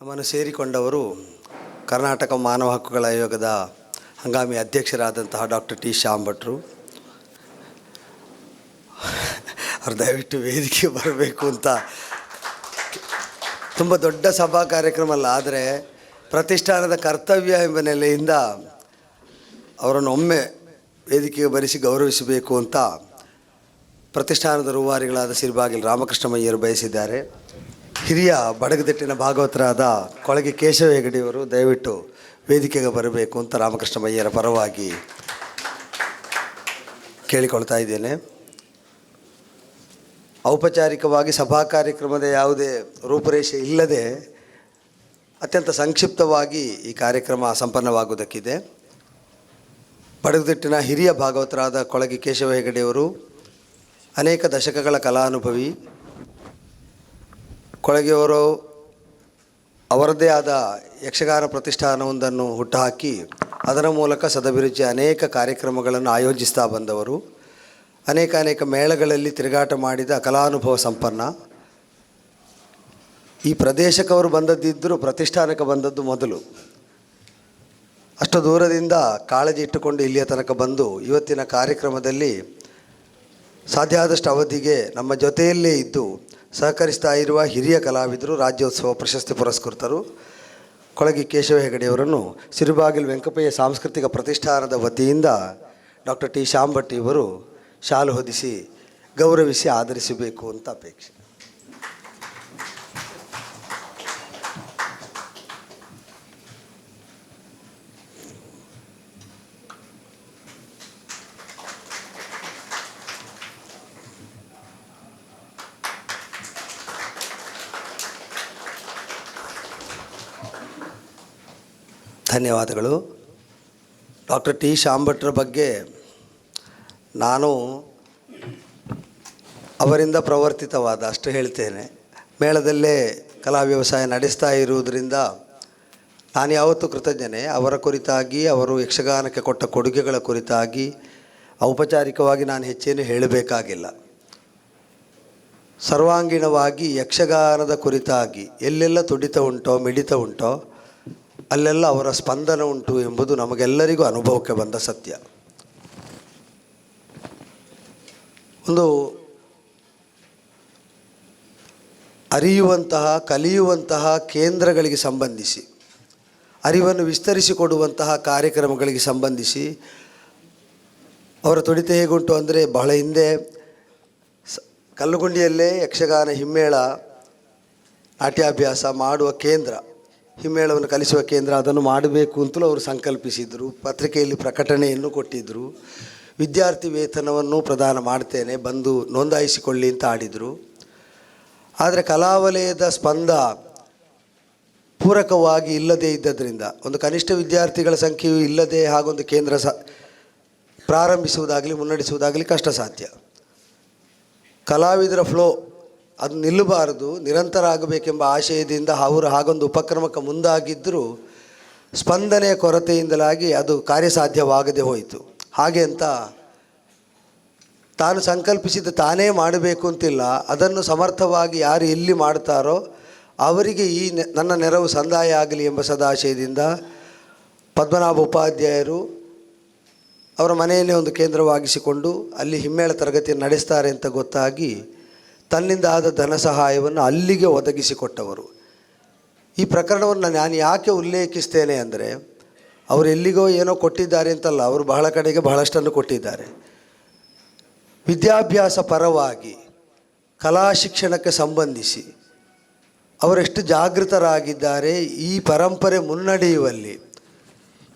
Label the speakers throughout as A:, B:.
A: ನಮ್ಮನ್ನು ಸೇರಿಕೊಂಡವರು ಕರ್ನಾಟಕ ಮಾನವ ಹಕ್ಕುಗಳ ಆಯೋಗದ ಹಂಗಾಮಿ ಅಧ್ಯಕ್ಷರಾದಂತಹ ಡಾಕ್ಟರ್ ಟಿ ಶ್ಯಾಮ್ ಭಟ್ರು ಅವ್ರು ದಯವಿಟ್ಟು ವೇದಿಕೆ ಬರಬೇಕು ಅಂತ. ತುಂಬ ದೊಡ್ಡ ಸಭಾ ಕಾರ್ಯಕ್ರಮ ಅಲ್ಲ, ಆದರೆ ಪ್ರತಿಷ್ಠಾನದ ಕರ್ತವ್ಯ ಎಂಬ ನೆಲೆಯಿಂದ ಅವರನ್ನು ಒಮ್ಮೆ ವೇದಿಕೆಗೆ ಬರೆಸಿ ಗೌರವಿಸಬೇಕು ಅಂತ ಪ್ರತಿಷ್ಠಾನದ ರೂವಾರಿಗಳಾದ ಸಿರಿಬಾಗಿಲ್ ರಾಮಕೃಷ್ಣಮಯ್ಯರು ಬಯಸಿದ್ದಾರೆ. ಹಿರಿಯ ಬಡಗದಿಟ್ಟಿನ ಭಾಗವತರಾದ ಕೊಳಗೆ ಕೇಶವ ಹೆಗಡೆಯವರು ದಯವಿಟ್ಟು ವೇದಿಕೆಗೆ ಬರಬೇಕು ಅಂತ ರಾಮಕೃಷ್ಣ ಮಯ್ಯರ ಪರವಾಗಿ ಕೇಳಿಕೊಳ್ತಾ ಇದ್ದೇನೆ. ಔಪಚಾರಿಕವಾಗಿ ಸಭಾ ಕಾರ್ಯಕ್ರಮದ ಯಾವುದೇ ರೂಪುರೇಷೆ ಇಲ್ಲದೆ ಅತ್ಯಂತ ಸಂಕ್ಷಿಪ್ತವಾಗಿ ಈ ಕಾರ್ಯಕ್ರಮ ಸಂಪನ್ನವಾಗುವುದಕ್ಕಿದೆ. ಬಡಗದಿಟ್ಟಿನ ಹಿರಿಯ ಭಾಗವತರಾದ ಕೊಳಗಿ ಕೇಶವ ಹೆಗಡೆಯವರು ಅನೇಕ ದಶಕಗಳ ಕಲಾನುಭವಿ ಕೊಳಗೆಯವರು ಅವರದೇ ಆದ ಯಕ್ಷಗಾನ ಪ್ರತಿಷ್ಠಾನವೊಂದನ್ನು ಹುಟ್ಟುಹಾಕಿ ಅದರ ಮೂಲಕ ಸದಭಿರುಚಿ ಅನೇಕ ಕಾರ್ಯಕ್ರಮಗಳನ್ನು ಆಯೋಜಿಸ್ತಾ ಬಂದವರು. ಅನೇಕ ಅನೇಕ ಮೇಳಗಳಲ್ಲಿ ತಿರುಗಾಟ ಮಾಡಿದ ಕಲಾನುಭವ ಸಂಪನ್ನ. ಈ ಪ್ರದೇಶಕ್ಕೆ ಅವರು ಬಂದದ್ದಿದ್ದರೂ ಪ್ರತಿಷ್ಠಾನಕ್ಕೆ ಬಂದದ್ದು ಮೊದಲು. ಅಷ್ಟು ದೂರದಿಂದ ಕಾಳಜಿ ಇಟ್ಟುಕೊಂಡು ಇಲ್ಲಿಯ ತನಕ ಬಂದು ಇವತ್ತಿನ ಕಾರ್ಯಕ್ರಮದಲ್ಲಿ ಸಾಧ್ಯ ಆದಷ್ಟು ಅವಧಿಗೆ ನಮ್ಮ ಜೊತೆಯಲ್ಲೇ ಇದ್ದು ಸಹಕರಿಸ್ತಾ ಇರುವ ಹಿರಿಯ ಕಲಾವಿದರು, ರಾಜ್ಯೋತ್ಸವ ಪ್ರಶಸ್ತಿ ಪುರಸ್ಕೃತರು, ಕೊಳಗಿ ಕೇಶವ ಹೆಗಡೆಯವರನ್ನು ಸಿರುಬಾಗಿಲು ವೆಂಕಪಯ್ಯ ಸಾಂಸ್ಕೃತಿಕ ಪ್ರತಿಷ್ಠಾನದ ವತಿಯಿಂದ ಡಾಕ್ಟರ್ ಟಿ. ಶಾಂಭಟ್ಟಿ ಇವರು ಶಾಲು ಹೊದಿಸಿ ಗೌರವಿಸಿ ಆಧರಿಸಬೇಕು ಅಂತ ಅಪೇಕ್ಷೆ. ಧನ್ಯವಾದಗಳು. Doctor T. ಶಾಂಭಟ್ರ ಬಗ್ಗೆ ನಾನು ಅವರಿಂದ ಪ್ರವರ್ತಿತವಾದ ಅಷ್ಟು ಹೇಳ್ತೇನೆ. ಮೇಳದಲ್ಲೇ ಕಲಾ ವ್ಯವಸಾಯ ನಡೆಸ್ತಾ ಇರುವುದರಿಂದ ನಾನು ಯಾವತ್ತೂ ಕೃತಜ್ಞನೆ. ಅವರ ಕುರಿತಾಗಿ, ಅವರು ಯಕ್ಷಗಾನಕ್ಕೆ ಕೊಟ್ಟ ಕೊಡುಗೆಗಳ ಕುರಿತಾಗಿ ಔಪಚಾರಿಕವಾಗಿ ನಾನು ಹೆಚ್ಚೇನು ಹೇಳಬೇಕಾಗಿಲ್ಲ. ಸರ್ವಾಂಗೀಣವಾಗಿ ಯಕ್ಷಗಾನದ ಕುರಿತಾಗಿ ಎಲ್ಲೆಲ್ಲ ತುಡಿತ ಉಂಟೋ, ಮಿಡಿತ ಉಂಟೋ ಅಲ್ಲೆಲ್ಲ ಅವರ ಸ್ಪಂದನ ಉಂಟು ಎಂಬುದು ನಮಗೆಲ್ಲರಿಗೂ ಅನುಭವಕ್ಕೆ ಬಂದ ಸತ್ಯ. ಒಂದು ಅರಿಯುವಂತಹ, ಕಲಿಯುವಂತಹ ಕೇಂದ್ರಗಳಿಗೆ ಸಂಬಂಧಿಸಿ, ಅರಿವನ್ನು ವಿಸ್ತರಿಸಿಕೊಡುವಂತಹ ಕಾರ್ಯಕ್ರಮಗಳಿಗೆ ಸಂಬಂಧಿಸಿ, ಅವರ ತುಡಿತ ಹೇಗುಂಟು ಅಂದರೆ ಬಹಳ ಹಿಂದೆ ಕಲ್ಲುಗುಂಡಿಯಲ್ಲೇ ಯಕ್ಷಗಾನ ಹಿಮ್ಮೇಳ ನಾಟ್ಯಾಭ್ಯಾಸ ಮಾಡುವ ಕೇಂದ್ರ. ಹಿಮ್ಮೇಳವನ್ನು ಕಲಿಸುವ ಕೇಂದ್ರ ಅದನ್ನು ಮಾಡಬೇಕು ಅಂತಲೂ ಅವರು ಸಂಕಲ್ಪಿಸಿದರು. ಪತ್ರಿಕೆಯಲ್ಲಿ ಪ್ರಕಟಣೆಯನ್ನು ಕೊಟ್ಟಿದ್ದರು ವಿದ್ಯಾರ್ಥಿ ವೇತನವನ್ನು ಪ್ರದಾನ ಮಾಡ್ತೇನೆ, ಬಂದು ನೋಂದಾಯಿಸಿಕೊಳ್ಳಿ ಅಂತ ಆಡಿದರು. ಆದರೆ ಕಲಾವಲಯದ ಸ್ಪಂದ ಪೂರಕವಾಗಿ ಇಲ್ಲದೇ ಇದ್ದದರಿಂದ, ಒಂದು ಕನಿಷ್ಠ ವಿದ್ಯಾರ್ಥಿಗಳ ಸಂಖ್ಯೆಯು ಇಲ್ಲದೆ ಹಾಗೊಂದು ಕೇಂದ್ರ ಸ, ಪ್ರಾರಂಭಿಸುವುದಾಗಲಿ, ಮುನ್ನಡೆಸುವುದಾಗಲಿ ಕಷ್ಟ ಸಾಧ್ಯ ಕಲಾವಿದರ ಫ್ಲೋ ಅದು ನಿಲ್ಲಬಾರದು ನಿರಂತರ ಆಗಬೇಕೆಂಬ ಆಶಯದಿಂದ ಅವರು ಹಾಗೊಂದು ಉಪಕ್ರಮಕ್ಕೆ ಮುಂದಾಗಿದ್ದರೂ ಸ್ಪಂದನೆಯ ಕೊರತೆಯಿಂದಲಾಗಿ ಅದು ಕಾರ್ಯಸಾಧ್ಯವಾಗದೆ ಹೋಯಿತು. ಹಾಗೆ ಅಂತ ತಾನು ಸಂಕಲ್ಪಿಸಿದ ತಾನೇ ಮಾಡಬೇಕು ಅಂತಿಲ್ಲ, ಅದನ್ನು ಸಮರ್ಥವಾಗಿ ಯಾರು ಎಲ್ಲಿ ಮಾಡ್ತಾರೋ ಅವರಿಗೆ ಈ ನನ್ನ ನೆರವು ಸಂದಾಯ ಆಗಲಿ ಎಂಬ ಸದಾಶಯದಿಂದ ಪದ್ಮನಾಭ ಉಪಾಧ್ಯಾಯರು ಅವರ ಮನೆಯಲ್ಲೇ ಒಂದು ಕೇಂದ್ರವಾಗಿಸಿಕೊಂಡು ಅಲ್ಲಿ ಹಿಮ್ಮೇಳ ತರಗತಿಯನ್ನು ನಡೆಸ್ತಾರೆ ಅಂತ ಗೊತ್ತಾಗಿ ತನ್ನಿಂದ ಆದ ಧನ ಸಹಾಯವನ್ನು ಅಲ್ಲಿಗೆ ಒದಗಿಸಿಕೊಟ್ಟವರು. ಈ ಪ್ರಕರಣವನ್ನು ನಾನು ಯಾಕೆ ಉಲ್ಲೇಖಿಸ್ತೇನೆ ಅಂದರೆ, ಅವರು ಎಲ್ಲಿಗೋ ಏನೋ ಕೊಟ್ಟಿದ್ದಾರೆ ಅಂತಲ್ಲ, ಅವರು ಬಹಳ ಕಡೆಗೆ ಬಹಳಷ್ಟನ್ನು ಕೊಟ್ಟಿದ್ದಾರೆ. ವಿದ್ಯಾಭ್ಯಾಸ ಪರವಾಗಿ, ಕಲಾ ಶಿಕ್ಷಣಕ್ಕೆ ಸಂಬಂಧಿಸಿ, ಅವರೆಷ್ಟು ಜಾಗೃತರಾಗಿದ್ದಾರೆ ಈ ಪರಂಪರೆ ಮುನ್ನಡೆಯುವಲ್ಲಿ,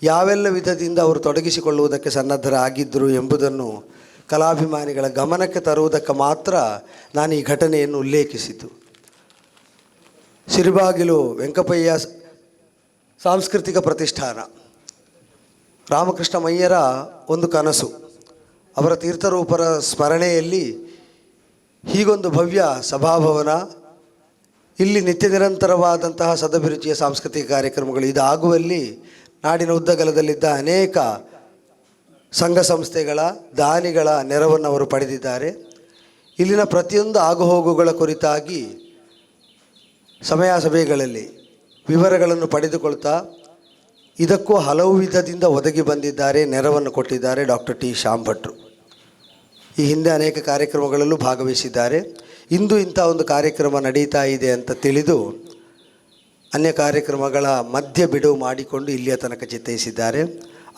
A: ಯಾವೆಲ್ಲ ವಿಧದಿಂದ ಅವರು ತೊಡಗಿಸಿಕೊಳ್ಳುವುದಕ್ಕೆ ಸನ್ನದ್ಧರಾಗಿದ್ದರು ಎಂಬುದನ್ನು ಕಲಾಭಿಮಾನಿಗಳ ಗಮನಕ್ಕೆ ತರುವುದಕ್ಕೆ ಮಾತ್ರ ನಾನು ಈ ಘಟನೆಯನ್ನು ಉಲ್ಲೇಖಿಸಿತು ಸಿರಿಬಾಗಿಲು ವೆಂಕಪಯ್ಯ ಸಾಂಸ್ಕೃತಿಕ ಪ್ರತಿಷ್ಠಾನ. ರಾಮಕೃಷ್ಣ ಮಯ್ಯರ ಒಂದು ಕನಸು. ಅವರ ತೀರ್ಥರೂಪರ ಸ್ಮರಣೆಯಲ್ಲಿ ಹೀಗೊಂದು ಭವ್ಯ ಸಭಾಭವನ. ಇಲ್ಲಿ ನಿತ್ಯ ನಿರಂತರವಾದಂತಹ ಸದಭಿರುಚಿಯ ಸಾಂಸ್ಕೃತಿಕ ಕಾರ್ಯಕ್ರಮಗಳು ಇದಾಗುವಲ್ಲಿ ನಾಡಿನ ಉದ್ದಗಲದಲ್ಲಿದ್ದ ಅನೇಕ ಸಂಘ ಸಂಸ್ಥೆಗಳ ದಾನಿಗಳ ನೆರವನ್ನು ಅವರು ಪಡೆದಿದ್ದಾರೆ. ಇಲ್ಲಿನ ಪ್ರತಿಯೊಂದು ಆಗುಹೋಗುಗಳ ಕುರಿತಾಗಿ ಸಮಯ ಸಭೆಗಳಲ್ಲಿ ವಿವರಗಳನ್ನು ಪಡೆದುಕೊಳ್ತಾ ಇದಕ್ಕೂ ಹಲವು ವಿಧದಿಂದ ಒದಗಿ ಬಂದಿದ್ದಾರೆ, ನೆರವನ್ನು ಕೊಟ್ಟಿದ್ದಾರೆ ಡಾಕ್ಟರ್ ಟಿ. ಶ್ಯಾಮ್ ಭಟ್ರು ಈ ಹಿಂದೆ ಅನೇಕ ಕಾರ್ಯಕ್ರಮಗಳಲ್ಲೂ ಭಾಗವಹಿಸಿದ್ದಾರೆ. ಇಂದು ಇಂಥ ಒಂದು ಕಾರ್ಯಕ್ರಮ ನಡೀತಾ ಇದೆ ಅಂತ ತಿಳಿದು ಅನ್ಯ ಕಾರ್ಯಕ್ರಮಗಳ ಮಧ್ಯ ಬಿಡುವು ಮಾಡಿಕೊಂಡು ಇಲ್ಲಿಯ ತನಕ ಚಿತ್ತೈಸಿದ್ದಾರೆ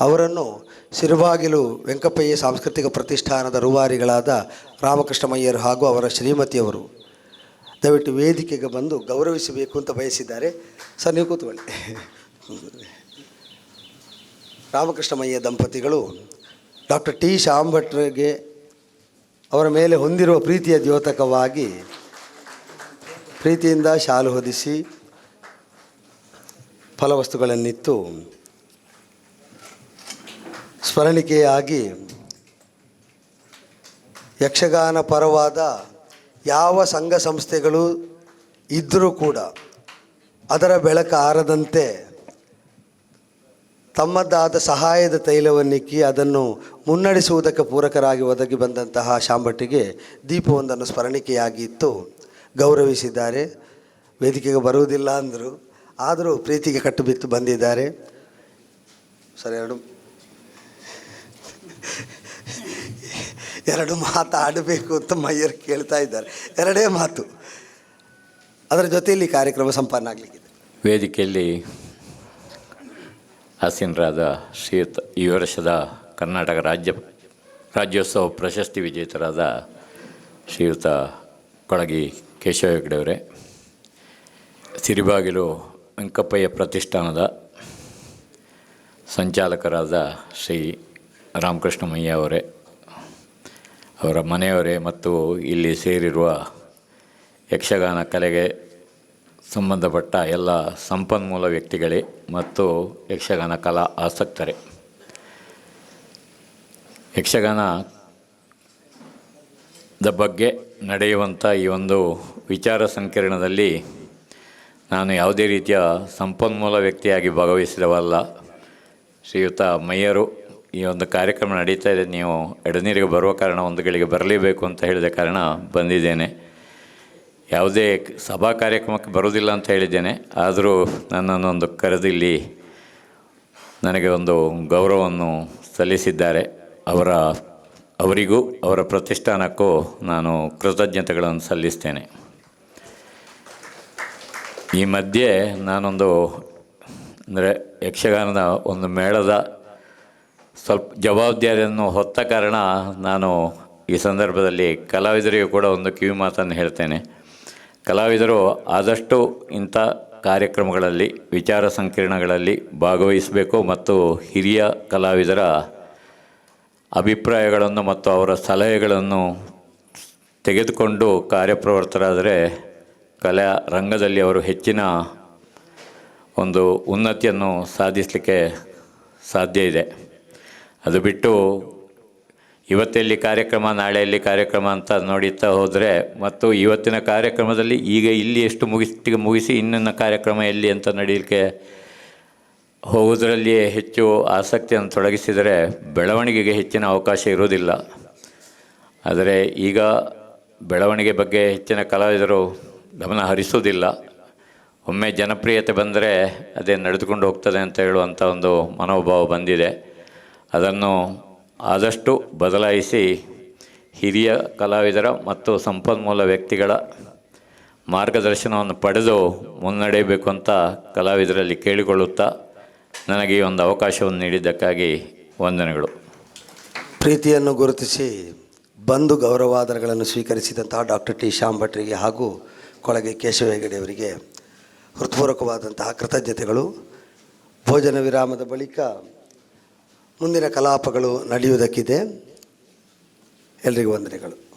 A: ಅವರನ್ನು ಸಿರುಬಾಗಿಲು ವೆಂಕಪ್ಪಯ್ಯ ಸಾಂಸ್ಕೃತಿಕ ಪ್ರತಿಷ್ಠಾನದ ರೂವಾರಿಗಳಾದ ರಾಮಕೃಷ್ಣಮಯ್ಯರು ಹಾಗೂ ಅವರ ಶ್ರೀಮತಿಯವರು ದಯವಿಟ್ಟು ವೇದಿಕೆಗೆ ಬಂದು ಗೌರವಿಸಬೇಕು ಅಂತ ಬಯಸಿದ್ದಾರೆ. ಸರ್, ನೀವು ಕೂತ್ಕೊಳ್ಳಿ. ರಾಮಕೃಷ್ಣಮಯ್ಯ ದಂಪತಿಗಳು ಡಾಕ್ಟರ್ ಟಿ ಶಾಂಭಟ್ರಿಗೆ ಭಟ್ರಿಗೆ ಅವರ ಮೇಲೆ ಹೊಂದಿರುವ ಪ್ರೀತಿಯ ದ್ಯೋತಕವಾಗಿ ಪ್ರೀತಿಯಿಂದ ಶಾಲು ಹೊದಿಸಿ ಫಲವಸ್ತುಗಳನ್ನಿತ್ತು. ಸ್ಮರಣಿಕೆಯಾಗಿ ಯಕ್ಷಗಾನ ಪರವಾದ ಯಾವ ಸಂಘ ಸಂಸ್ಥೆಗಳು ಇದ್ದರೂ ಕೂಡ ಅದರ ಬೆಳಕು ಆರದಂತೆ ತಮ್ಮದಾದ ಸಹಾಯದ ತೈಲವನ್ನಿಕ್ಕಿ ಅದನ್ನು ಮುನ್ನಡೆಸುವುದಕ್ಕೆ ಪೂರಕರಾಗಿ ಒದಗಿ ಬಂದಂತಹ ಶಾಂಭಟ್ಟಿಗೆ ದೀಪವೊಂದನ್ನು ಸ್ಮರಣಿಕೆಯಾಗಿ ಇತ್ತು ಗೌರವಿಸಿದ್ದಾರೆ. ವೇದಿಕೆಗೆ ಬರುವುದಿಲ್ಲ ಅಂದರು. ಆದರೂ ಪ್ರೀತಿಗೆ ಕಟ್ಟುಬಿತ್ತು ಬಂದಿದ್ದಾರೆ. ಸರಿ, ಎರಡು ಎರಡು ಮಾತಾಡಬೇಕು ಅಂತ ಮಯ್ಯರ್ ಕೇಳ್ತಾ ಇದ್ದಾರೆ. ಎರಡೇ ಮಾತು. ಅದರ ಜೊತೆಯಲ್ಲಿ ಕಾರ್ಯಕ್ರಮ ಸಂಪನ್ನ ಆಗಲಿಕ್ಕಿದೆ.
B: ವೇದಿಕೆಯಲ್ಲಿ ಆಸೀನರಾದ ಶ್ರೀಯುತ, ಈ ವರ್ಷದ ಕರ್ನಾಟಕ ರಾಜ್ಯ ರಾಜ್ಯೋತ್ಸವ ಪ್ರಶಸ್ತಿ ವಿಜೇತರಾದ ಶ್ರೀಯುತ ಕೊಳಗಿ ಕೇಶವ ಹೆಗ್ಡೆಯವರೇ ಸಿರಿಬಾಗಿಲು ವೆಂಕಪ್ಪಯ್ಯ ಪ್ರತಿಷ್ಠಾನದ ಸಂಚಾಲಕರಾದ ಶ್ರೀ ರಾಮಕೃಷ್ಣ ಮಯ್ಯ ಅವರೇ, ಅವರ ಮನೆಯವರೇ ಮತ್ತು ಇಲ್ಲಿ ಸೇರಿರುವ ಯಕ್ಷಗಾನ ಕಲೆಗೆ ಸಂಬಂಧಪಟ್ಟ ಎಲ್ಲ ಸಂಪನ್ಮೂಲ ವ್ಯಕ್ತಿಗಳೇ ಮತ್ತು ಯಕ್ಷಗಾನ ಕಲಾ ಆಸಕ್ತರೇ. ಯಕ್ಷಗಾನದ ಬಗ್ಗೆ ನಡೆಯುವಂಥ ಈ ಒಂದು ವಿಚಾರ ಸಂಕಿರಣದಲ್ಲಿ ನಾನು ಯಾವುದೇ ರೀತಿಯ ಸಂಪನ್ಮೂಲ ವ್ಯಕ್ತಿಯಾಗಿ ಭಾಗವಹಿಸಿದವಲ್ಲ. ಶ್ರೀಯುತ ಮಯ್ಯರು ಈ ಒಂದು ಕಾರ್ಯಕ್ರಮ ನಡೀತಾ ಇದೆ. ನೀವು ಎಡನೀರಿಗೆ ಬರುವ ಕಾರಣ ಒಂದು ಗಳಿಗೆ ಬರಲೇಬೇಕು ಅಂತ ಹೇಳಿದ ಕಾರಣ ಬಂದಿದ್ದೇನೆ. ಯಾವುದೇ ಸಭಾ ಕಾರ್ಯಕ್ರಮಕ್ಕೆ ಬರೋದಿಲ್ಲ ಅಂತ ಹೇಳಿದ್ದೇನೆ. ಆದರೂ ನನ್ನನ್ನೊಂದು ಕರೆದಿಲ್ಲಿ ನನಗೆ ಒಂದು ಗೌರವವನ್ನು ಸಲ್ಲಿಸಿದ್ದಾರೆ. ಅವರ, ಅವರಿಗೂ ಅವರ ಪ್ರತಿಷ್ಠಾನಕ್ಕೂ ನಾನು ಕೃತಜ್ಞತೆಗಳನ್ನು ಸಲ್ಲಿಸ್ತೇನೆ. ಈ ಮಧ್ಯೆ ನಾನೊಂದು, ಅಂದರೆ ಯಕ್ಷಗಾನದ ಒಂದು ಮೇಳದ ಸ್ವಲ್ಪ ಜವಾಬ್ದಾರಿಯನ್ನು ಹೊತ್ತ ಕಾರಣ ನಾನು ಈ ಸಂದರ್ಭದಲ್ಲಿ ಕಲಾವಿದರಿಗೂ ಕೂಡ ಒಂದು ಕಿವಿ ಮಾತನ್ನು ಹೇಳ್ತೇನೆ. ಕಲಾವಿದರು ಆದಷ್ಟು ಇಂಥ ಕಾರ್ಯಕ್ರಮಗಳಲ್ಲಿ, ವಿಚಾರ ಸಂಕಿರಣಗಳಲ್ಲಿ ಭಾಗವಹಿಸಬೇಕು ಮತ್ತು ಹಿರಿಯ ಕಲಾವಿದರ ಅಭಿಪ್ರಾಯಗಳನ್ನು ಮತ್ತು ಅವರ ಸಲಹೆಗಳನ್ನು ತೆಗೆದುಕೊಂಡು ಕಾರ್ಯಪ್ರವೃತ್ತರಾದರೆ ಕಲಾ ರಂಗದಲ್ಲಿ ಅವರು ಹೆಚ್ಚಿನ ಒಂದು ಉನ್ನತಿಯನ್ನು ಸಾಧಿಸಲಿಕ್ಕೆ ಸಾಧ್ಯ ಇದೆ. ಅದು ಬಿಟ್ಟು ಇವತ್ತೆಲ್ಲಿ ಕಾರ್ಯಕ್ರಮ, ನಾಳೆಯಲ್ಲಿ ಕಾರ್ಯಕ್ರಮ ಅಂತ ನೋಡುತ್ತಾ ಹೋದರೆ, ಮತ್ತು ಇವತ್ತಿನ ಕಾರ್ಯಕ್ರಮದಲ್ಲಿ ಈಗ ಇಲ್ಲಿ ಎಷ್ಟು ಮುಗಿಸಿ ಮುಗಿಸಿ ಇನ್ನಿನ ಕಾರ್ಯಕ್ರಮ ಎಲ್ಲಿ ಅಂತ ನಡೀಲಿಕ್ಕೆ ಹೋಗುವುದರಲ್ಲಿಯೇ ಹೆಚ್ಚು ಆಸಕ್ತಿಯನ್ನು ತೊಡಗಿಸಿದರೆ ಬೆಳವಣಿಗೆಗೆ ಹೆಚ್ಚಿನ ಅವಕಾಶ ಇರುವುದಿಲ್ಲ. ಆದರೆ ಈಗ ಬೆಳವಣಿಗೆ ಬಗ್ಗೆ ಹೆಚ್ಚಿನ ಕಲಾವಿದರು ಗಮನ ಹರಿಸುವುದಿಲ್ಲ. ಒಮ್ಮೆ ಜನಪ್ರಿಯತೆ ಬಂದರೆ ಅದೇ ನಡೆದುಕೊಂಡು ಹೋಗ್ತದೆ ಅಂತ ಹೇಳುವಂಥ ಒಂದು ಮನೋಭಾವ ಬಂದಿದೆ. ಅದನ್ನು ಆದಷ್ಟು ಬದಲಾಯಿಸಿ ಹಿರಿಯ ಕಲಾವಿದರ ಮತ್ತು ಸಂಪನ್ಮೂಲ ವ್ಯಕ್ತಿಗಳ ಮಾರ್ಗದರ್ಶನವನ್ನು ಪಡೆದು ಮುನ್ನಡೆಯಬೇಕು ಅಂತ ಕಲಾವಿದರಲ್ಲಿ ಕೇಳಿಕೊಳ್ಳುತ್ತಾ ನನಗೆ ಈ ಒಂದು ಅವಕಾಶವನ್ನು ನೀಡಿದ್ದಕ್ಕಾಗಿ ವಂದನೆಗಳು.
A: ಪ್ರೀತಿಯನ್ನು ಗುರುತಿಸಿ ಬಂದು ಗೌರವಾದರಗಳನ್ನು ಸ್ವೀಕರಿಸಿದಂತಹ ಡಾಕ್ಟರ್ ಟಿ ಶ್ಯಾಮ್ ಭಟ್ರಿಗೆ ಹಾಗೂ ಕೊಳಗೆ ಕೇಶವ ಹೆಗಡೆ ಅವರಿಗೆ ಹೃತ್ಪೂರ್ವಕವಾದಂತಹ ಕೃತಜ್ಞತೆಗಳು. ಭೋಜನ ವಿರಾಮದ ಬಳಿಕ ಮುಂದಿನ ಕಲಾಪಗಳು ನಡೆಯುವುದಕ್ಕಿದೆ. ಎಲ್ರಿಗೂ ವಂದನೆಗಳು.